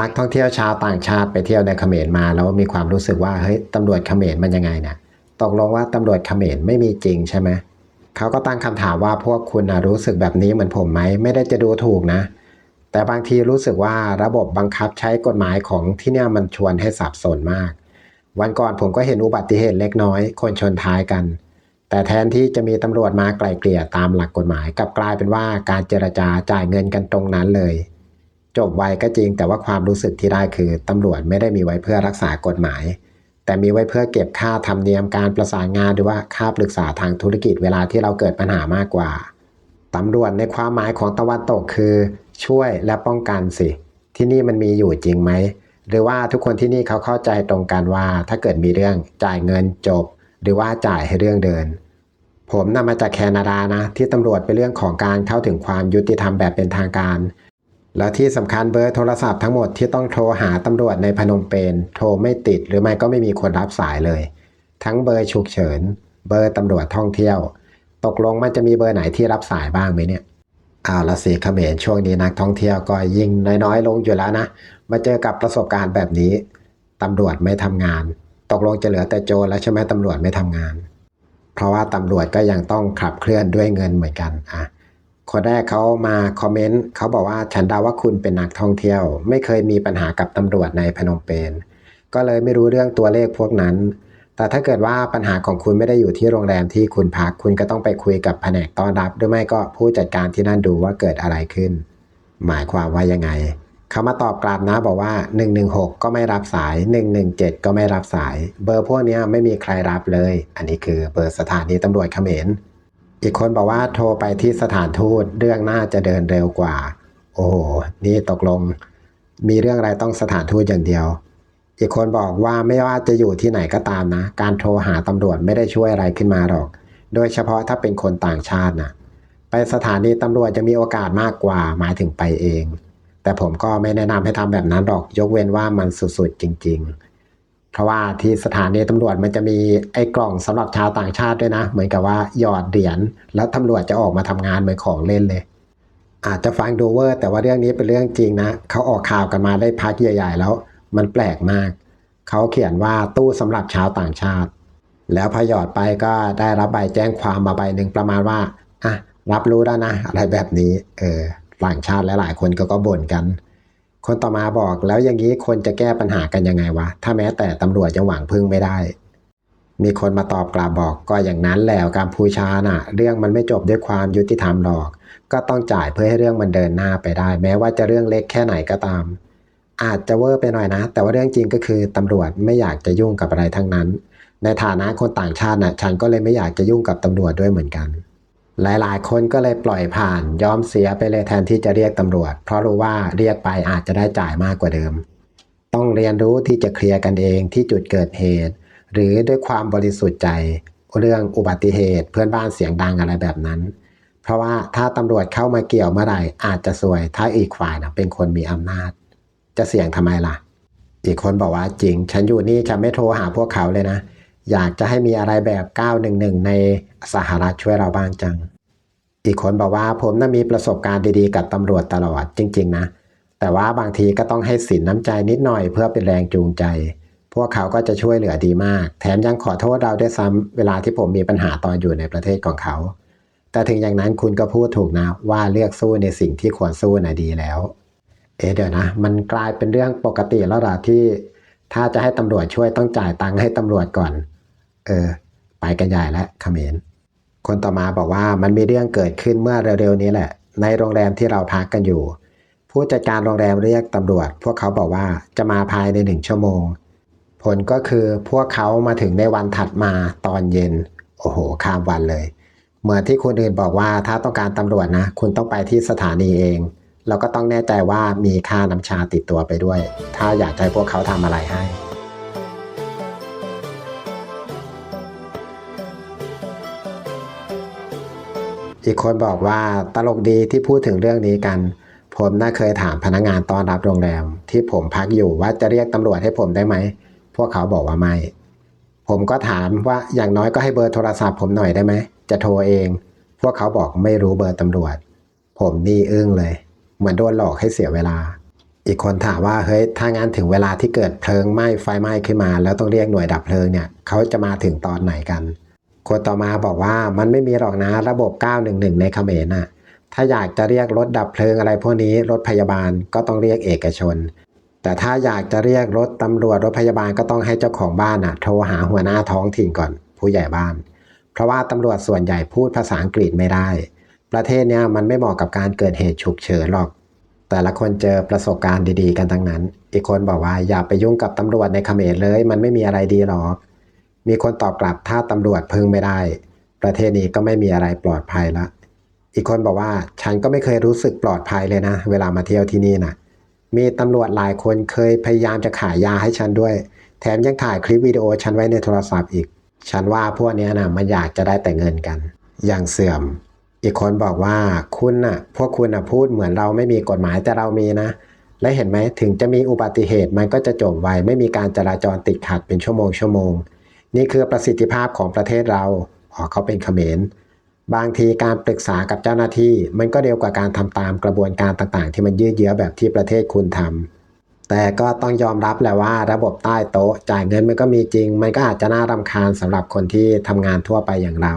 นักท่องเที่ยวชาวต่างชาติไปเที่ยวในเขมรมาแล้วมีความรู้สึกว่าเฮ้ยตำรวจเขมรมันยังไงเนี่ยตกลงว่าตำรวจเขมรไม่มีจริงใช่ไหมเขาก็ตั้งคำถามว่าพวกคุณนะรู้สึกแบบนี้เหมือนผมไหมไม่ได้จะดูถูกนะ แต่บางทีรู้สึกว่าระบบบังคับใช้กฎหมายของที่เนี่ยมันชวนให้สับสนมาก วันก่อนผมก็เห็นอุบัติเหตุเล็กน้อย คนชนท้ายกัน แต่แทนที่จะมีตำรวจมาไกล่เกลี่ยตามหลักกฎหมายกลับกลายเป็นว่าการเจรจาจ่ายเงินกันตรงนั้นเลย จบไวก็จริงแต่ว่าความรู้สึกที่ได้คือตำรวจไม่ได้มีไว้เพื่อรักษากฎหมาย แต่มีไว้เพื่อเก็บค่าธรรมเนียมการประสานงานหรือว่าค่าปรึกษาทางธุรกิจเวลาที่เราเกิดปัญหามากกว่าตำรวจในความหมายของตะวันตกคือ ช่วยและป้องกันสิ ที่นี่มันมีอยู่จริงไหมหรือว่าทุกคนที่นี่เขาเข้าใจตรงกันว่า ถ้าเกิดมีเรื่องจ่ายเงินจบ หรือว่าจ่ายให้เรื่องเดิน ผมนำมาจากแคนาดานะ ที่ตำรวจเป็นเรื่องของการเข้าถึงความยุติธรรมแบบเป็นทางการ แล้วที่สำคัญเบอร์โทรศัพท์ทั้งหมดที่ต้องโทรหาตำรวจในพนมเปญโทรไม่ติดหรือไม่ก็ไม่มีคนรับสายเลย ทั้งเบอร์ฉุกเฉิน เบอร์ตำรวจท่องเที่ยว ตกลงมันจะมีเบอร์ไหนที่รับสายบ้างไหมเนี่ยอาละสิเขมรช่วงนี้นักท่องเที่ยวก็ยิ่งน้อยๆ ลงอยู่แล้วนะ มาเจอกับประสบการณ์แบบนี้ตำรวจไม่ทำงาน ตกลงจะเหลือแต่โจรแล้วใช่ไหมตำรวจไม่ทำงาน เพราะว่าตำรวจก็ยังต้องขับเคลื่อนด้วยเงินเหมือนกันอะ คนแรกเขามาคอมเมนต์เขาบอกว่าฉันเดาว่าคุณเป็นนักท่องเที่ยว ไม่เคยมีปัญหากับตำรวจในพนมเปญก็เลยไม่รู้เรื่องตัวเลขพวกนั้น แต่ถ้าเกิดว่าปัญหาของคุณไม่ได้อยู่ที่โรงแรมที่คุณพัก คุณก็ต้องไปคุยกับแผนกต้อนรับ หรือไม่ก็ผู้จัดการที่นั่นดูว่าเกิดอะไรขึ้น หมายความว่ายังไงเขามาตอบกลับนะบอกว่า 116 ก็ไม่รับสาย 117 ก็ไม่รับสาย เบอร์พวกนี้ไม่มีใครรับเลย อันนี้คือเบอร์สถานีตำรวจเขมร อีกคนบอกว่าโทรไปที่สถานทูตเรื่องน่าจะเดินเร็วกว่า โอ้โห นี่ตกลง มีเรื่องอะไรต้องสถานทูตอย่างเดียว อีกคนบอกว่าไม่ว่าจะอยู่ที่ไหนก็ตามนะ การโทรหาตำรวจไม่ได้ช่วยอะไรขึ้นมาหรอก โดยเฉพาะถ้าเป็นคนต่างชาตินะไปสถานีตำรวจจะมีโอกาสมากกว่าหมายถึงไปเอง แต่ผมก็ไม่แนะนำให้ทำแบบนั้นหรอก ยกเว้นว่ามันสุดๆจริง ๆ เพราะว่าที่สถานีตำรวจมันจะมีไอ้กล่องสำหรับชาวต่างชาติด้วยนะ เหมือนกับว่าหยอดเหรียญแล้วตำรวจจะออกมาทำงานเหมือนของเล่นเลย อาจจะฟังดูเวอร์แต่ว่าเรื่องนี้เป็นเรื่องจริงนะเขาออกข่าวกันมาได้พักใหญ่ๆ แล้ว มันแปลกมาก เขาเขียนว่าตู้สำหรับชาวต่างชาติ แล้วพอหยอดไปก็ได้รับใบแจ้งความมาใบหนึ่งประมาณว่าอะรับรู้แล้วนะอะไรแบบนี้เออต่างชาติหลายๆคนก็ก็บ่นกัน คนต่อมาบอกแล้วอย่างนี้คนจะแก้ปัญหากันยังไงวะ ถ้าแม้แต่ตำรวจยังหวังพึ่งไม่ได้ มีคนมาตอบกลับบอกก็อย่างนั้นแหละกัมพูชาน่ะ เรื่องมันไม่จบด้วยความยุติธรรมหรอก ก็ต้องจ่ายเพื่อให้เรื่องมันเดินหน้าไปได้ แม้ว่าจะเรื่องเล็กแค่ไหนก็ตาม อาจจะเวอร์ไปหน่อยนะ แต่ว่าเรื่องจริงก็คือตำรวจไม่อยากจะยุ่งกับอะไรทั้งนั้น ในฐานะคนต่างชาติน่ะฉันก็เลยไม่อยากจะยุ่งกับตำรวจด้วยเหมือนกัน หลายๆ คนก็เลยปล่อยผ่านยอมเสียไปเลยแทนที่จะเรียกตำรวจ เพราะรู้ว่าเรียกไปอาจจะได้จ่ายมากกว่าเดิม ต้องเรียนรู้ที่จะเคลียร์กันเองที่จุดเกิดเหตุ หรือด้วยความบริสุทธิ์ใจ เรื่องอุบัติเหตุเพื่อนบ้านเสียงดังอะไรแบบนั้น เพราะว่าถ้าตำรวจเข้ามาเกี่ยวเมื่อไหร่อาจจะซวย ถ้าอีกฝ่ายนะเป็นคนมีอำนาจ จะเสี่ยงทำไมล่ะ อีกคนบอกว่าจริง ฉันอยู่นี่ฉันไม่โทรหาพวกเขาเลยนะ อยากจะให้มีอะไรแบบ 911 ในสหรัฐช่วยเราบ้างจัง อีกคนบอกว่าผมน่ะมีประสบการณ์ดีๆ กับตำรวจตลอดจริง ๆ นะ แต่ว่าบางทีก็ต้องให้สินน้ำใจนิดหน่อยเพื่อเป็นแรงจูงใจ พวกเขาก็จะช่วยเหลือดีมาก แถมยังขอโทษเราด้วยซ้ำเวลาที่ผมมีปัญหาตอนอยู่ในประเทศของเขา แต่ถึงอย่างนั้นคุณก็พูดถูกนะว่าเลือกสู้ในสิ่งที่ควรสู้นะดีแล้ว เอ๊เดี๋ยวนะ มันกลายเป็นเรื่องปกติแล้วล่ะที่ ถ้าจะให้ตำรวจช่วยต้องจ่ายตังค์ให้ตำรวจก่อน เออไปกันใหญ่แล้วเขมร คนต่อมาบอกว่ามันมีเรื่องเกิดขึ้นเมื่อเร็วๆนี้แหละ ในโรงแรมที่เราพักกันอยู่ ผู้จัดการโรงแรมเรียกตำรวจ พวกเขาบอกว่าจะมาภายในหนึ่งชั่วโมง ผลก็คือพวกเขามาถึงในวันถัดมาตอนเย็น โอ้โห ข้ามวันเลย เหมือนที่คนอื่นบอกว่าถ้าต้องการตำรวจนะ คุณต้องไปที่สถานีเองเราก็ต้องแน่ใจว่ามีค่าน้ำชาติดตัวไปด้วย ถ้าอยากให้พวกเขาทำอะไรให้ อีกคนบอกว่าตลกดีที่พูดถึงเรื่องนี้กัน ผมน่าเคยถามพนักงานต้อนรับโรงแรม ที่ผมพักอยู่ว่าจะเรียกตำรวจให้ผมได้ไหม พวกเขาบอกว่าไม่ ผมก็ถามว่าอย่างน้อยก็ให้เบอร์โทรศัพท์ผมหน่อยได้ไหม จะโทรเอง พวกเขาบอกไม่รู้เบอร์ตำรวจ ผมนี่อึ้งเลย เหมือนโดนหลอกให้เสียเวลา อีกคนถามว่าเฮ้ยถ้างั้นถึงเวลาที่เกิดเพลิงไหม้ไฟไหม้ขึ้นมา แล้วต้องเรียกหน่วยดับเพลิงเนี่ยเขาจะมาถึงตอนไหนกัน คนต่อมาบอกว่ามันไม่มีหรอกนะระบบ 911 ในเขมรน่ะ ถ้าอยากจะเรียกรถดับเพลิงอะไรพวกนี้รถพยาบาลก็ต้องเรียกเอกชน แต่ถ้าอยากจะเรียกรถตำรวจรถพยาบาลก็ต้องให้เจ้าของบ้านน่ะ โทรหาหัวหน้าท้องถิ่นก่อน ผู้ใหญ่บ้าน เพราะว่าตำรวจส่วนใหญ่พูดภาษาอังกฤษไม่ได้ ประเทศเนี้ยมันไม่เหมาะกับการเกิดเหตุฉุกเฉินหรอก แต่ละคนเจอประสบการณ์ดีๆ กันทั้งนั้น อีกคนบอกว่าอย่าไปยุ่งกับตำรวจในเขมรเลย มันไม่มีอะไรดีหรอก มีคนตอบกลับถ้าตำรวจพึ่งไม่ได้ ประเทศนี้ก็ไม่มีอะไรปลอดภัยละ อีกคนบอกว่าฉันก็ไม่เคยรู้สึกปลอดภัยเลยนะ เวลามาเที่ยวที่นี่นะมีตำรวจหลายคนเคยพยายามจะขายยาให้ฉันด้วย แถมยังถ่ายคลิปวิดีโอฉันไว้ในโทรศัพท์อีก ฉันว่าพวกนี้นะมันอยากจะได้แต่เงินกัน อย่างเสื่อม อีกคนบอกว่าคุณน่ะ พวกคุณน่ะพูดเหมือนเราไม่มีกฎหมายแต่เรามีนะและเห็นไหมถึงจะมีอุบัติเหตุมันก็จะจบไวไม่มีการจราจรติดขัดเป็นชั่วโมงชั่วโมง นี่คือประสิทธิภาพของประเทศเราอ๋อเขาเป็นเขมร บางทีการปรึกษากับเจ้าหน้าที่ มันก็เร็วกว่าการทำตามกระบวนการต่างๆ ที่มันยืดเยื้อแบบที่ประเทศคุณทำแต่ก็ต้องยอมรับแหละว่าระบบใต้โต๊ะจ่ายเงินมันก็มีจริง มันก็อาจจะน่ารำคาญสำหรับคนที่ทำงานทั่วไปอย่างเรา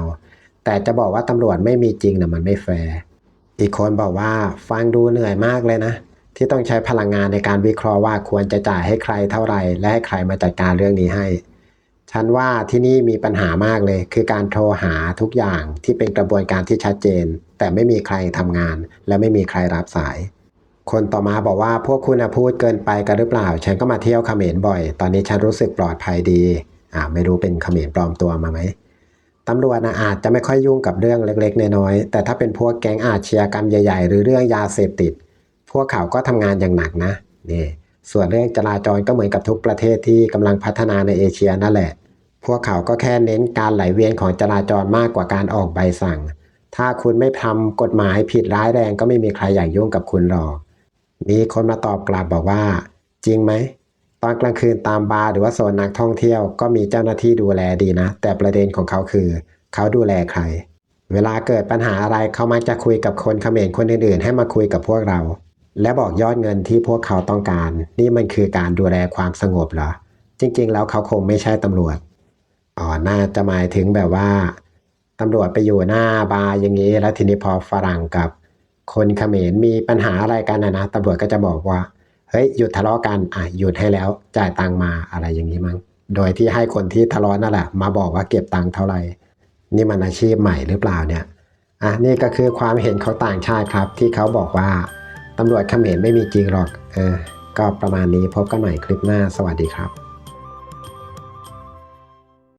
แต่จะบอกว่าตำรวจไม่มีจริงนะมันไม่แฟร์อีกคนบอกว่าฟังดูเหนื่อยมากเลยนะที่ต้องใช้พลังงานในการวิเคราะห์ว่าควรจะจ่ายให้ใครเท่าไหร่และให้ใครมาจัดการเรื่องนี้ให้ ฉันว่าที่นี่มีปัญหามากเลย คือการโทรหาทุกอย่างที่เป็นกระบวนการที่ชัดเจน แต่ไม่มีใครทำงาน และไม่มีใครรับสาย คนต่อมาบอกว่าพวกคุณพูดเกินไปกันหรือเปล่า ฉันก็มาเที่ยวเขมรบ่อย ตอนนี้ฉันรู้สึกปลอดภัยดีอ่าไม่รู้เป็นเขมรปลอมตัวมาไหมตำรวจนะอาจจะไม่ค่อยยุ่งกับเรื่องเล็กๆน้อยๆแต่ถ้าเป็นพวกแก๊งอาชญากรรมใหญ่ ๆ หรือเรื่องยาเสพติด พวกเขาก็ทำงานอย่างหนักนะนี่ ส่วนเรื่องจราจรก็เหมือนกับทุกประเทศที่กำลังพัฒนาในเอเชียนั่นแหละ พวกเขาก็แค่เน้นการไหลเวียนของจราจรมากกว่าการออกใบสั่ง ถ้าคุณไม่ทำกฎหมายผิดร้ายแรงก็ไม่มีใครอยากยุ่งกับคุณหรอก มีคนมาตอบกลับบอกว่า จริงไหม ตอนกลางคืนตามบาร์หรือว่าโซนนักท่องเที่ยวก็มีเจ้าหน้าที่ดูแลดีนะ แต่ประเด็นของเขาคือ เขาดูแลใคร เวลาเกิดปัญหาอะไรเขามักจะคุยกับคนเขมรคนอื่นๆ ให้มาคุยกับพวกเรา และบอกยอดเงินที่พวกเขาต้องการ นี่มันคือการดูแลความสงบเหรอ จริง ๆ แล้วเขาคงไม่ใช่ตำรวจ อ๋อ น่าจะหมายถึงแบบว่าตำรวจไปอยู่หน้าบาร์อย่างนี้ แล้วทีนี้พอฝรั่งกับ คนเขมรมีปัญหาอะไรกันนะนะตำรวจก็จะบอกว่า เฮ้ยหยุดทะเลาะกันอะหยุดให้แล้วจ่ายตังมาอะไรอย่างนี้มั้ง โดยที่ให้คนที่ทะเลาะนั่นแหละ มาบอกว่าเก็บตังเท่าไหร่ นี่มันอาชีพใหม่หรือเปล่าเนี่ย อะนี่ก็คือความเห็นเขาต่างชาติครับที่เขาบอกว่า ตำรวจเขมรไม่มีจริงหรอกเออก็ประมาณนี้พบกันใหม่คลิปหน้าสวัสดีครับ